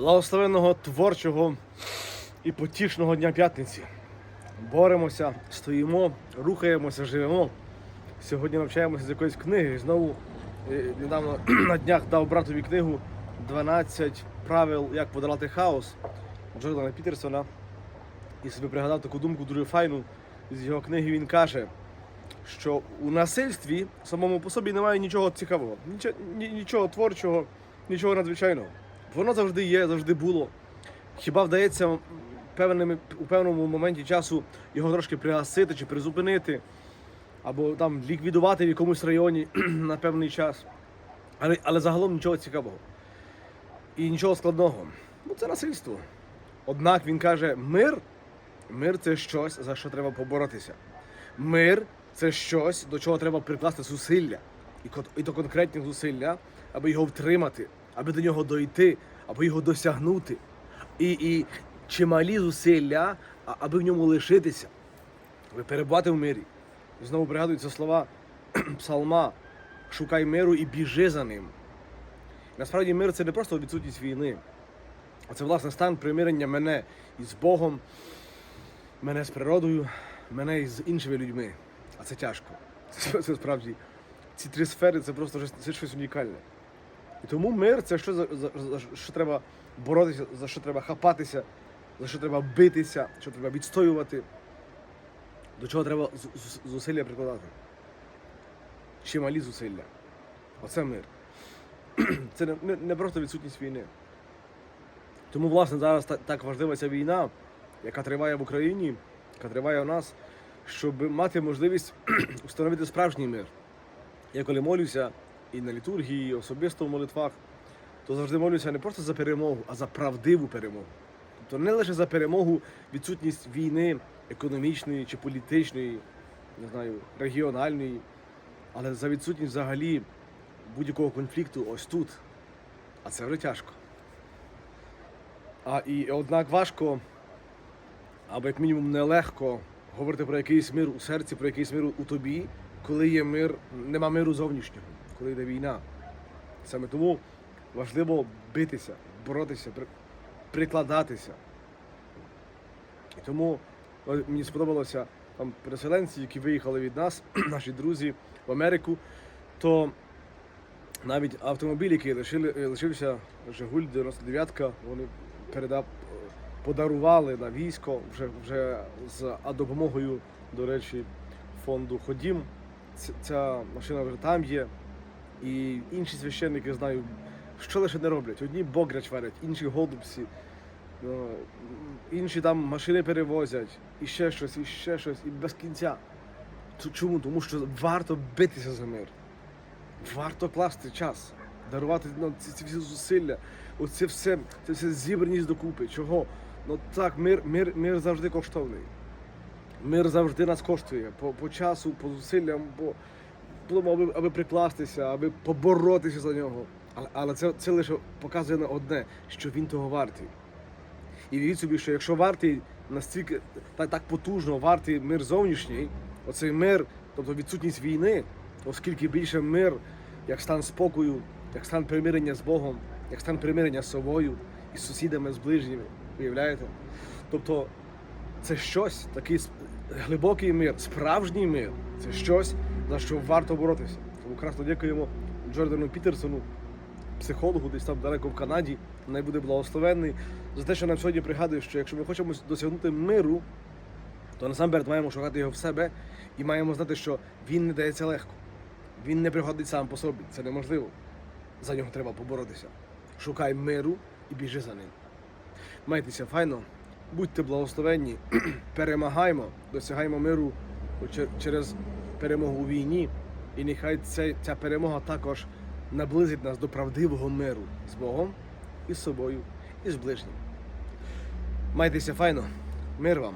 Благословенного творчого і потішного дня п'ятниці. Боремося, стоїмо, рухаємося, живемо. Сьогодні навчаємося з якоїсь книги. Знову е, недавно на днях дав братові книгу 12 правил, як подолати хаос Джордана Пітерсона. І собі пригадав таку думку дуже файну. З його книги він каже, що у насильстві самому по собі немає нічого цікавого, нічого, нічого творчого, нічого надзвичайного. Воно завжди є, завжди було. Хіба вдається певними, у певному моменті часу його трошки пригасити чи призупинити, або там ліквідувати в якомусь районі на певний час. Але, але загалом нічого цікавого. І нічого складного. Ну, це насильство. Однак він каже, мир, мир це щось, за що треба поборотися. Мир це щось, до чого треба прикласти зусилля. І, і то конкретні зусилля, аби його втримати, аби до нього дойти, аби його досягнути. І, і чималі зусилля, аби в ньому лишитися, аби перебувати в мирі. Знову пригадуються слова псалма: шукай миру і біжи за ним. Насправді мир це не просто відсутність війни, а це власне стан примирення мене із Богом, мене з природою, мене із іншими людьми. А це тяжко. Це, це справді. Ці три сфери це просто щось унікальне. І тому мир це що за, за, за що треба боротися, за що треба хапатися, за що треба битися, що треба відстоювати, до чого треба зусилля прикладати. Чималі зусилля. Оце мир. Це не, не, просто відсутність війни. Тому, власне, зараз та- так важлива ця війна, яка триває в Україні, яка триває у нас, щоб мати можливість встановити справжній мир. Я коли молюся і на літургії, і особисто в молитвах, то завжди молюся не просто за перемогу, а за правдиву перемогу. Тобто не лише за перемогу, відсутність війни економічної чи політичної, не знаю, регіональної, але за відсутність взагалі будь-якого конфлікту ось тут. А це вже тяжко. А і однак важко, або як мінімум нелегко говорити про якийсь мир у серці, про якийсь мир у тобі, коли є мир, нема миру зовнішнього, коли йде війна. Саме тому важливо битися, боротися, прикладатися. І тому мені сподобалося там переселенці, які виїхали від нас, наші друзі в Америку, то навіть автомобіль, який лишили, е, лишився Жигуль 99-ка, вони передав, подарували на військо вже, вже з а допомогою, до речі, фонду Ходім. Ця машина вже там є. І інші священники знаю, що лише не роблять. Одні бограч варять, інші голубці, ну, інші там машини перевозять, і ще щось, і ще щось, і без кінця. Чому? Тому що варто битися за мир. Варто класти час, дарувати ну, ці, ці всі зусилля, оце все, це все зібраність докупи. Чого? Ну так, мир, мир, мир завжди коштовний. Мир завжди нас коштує по, по часу, по зусиллям, по по аби, аби прикластися, аби поборотися за нього. Але, але це, це лише показує на одне, що він того вартий. І віріть собі, що якщо вартий настільки так, так потужно вартий мир зовнішній, оцей мир, тобто відсутність війни, оскільки більше мир, як стан спокою, як стан примирення з Богом, як стан примирення з собою і з сусідами, з ближніми. Уявляєте? Тобто це щось, такий глибокий мир, справжній мир. Це щось, за що варто боротися. Тому красно дякуємо Джордану Пітерсону, психологу, десь там далеко в Канаді. Най буде благословенний за те, що нам сьогодні пригадує, що якщо ми хочемо досягнути миру, то насамперед маємо шукати його в себе і маємо знати, що він не дається легко. Він не приходить сам по собі. Це неможливо. За нього треба поборотися. Шукай миру і біжи за ним. Майтеся файно, будьте благословенні, перемагаймо, досягаємо миру через перемогу у війні. І нехай ця, ця перемога також наблизить нас до правдивого миру з Богом і з собою, і з ближнім. Майтеся файно, мир вам!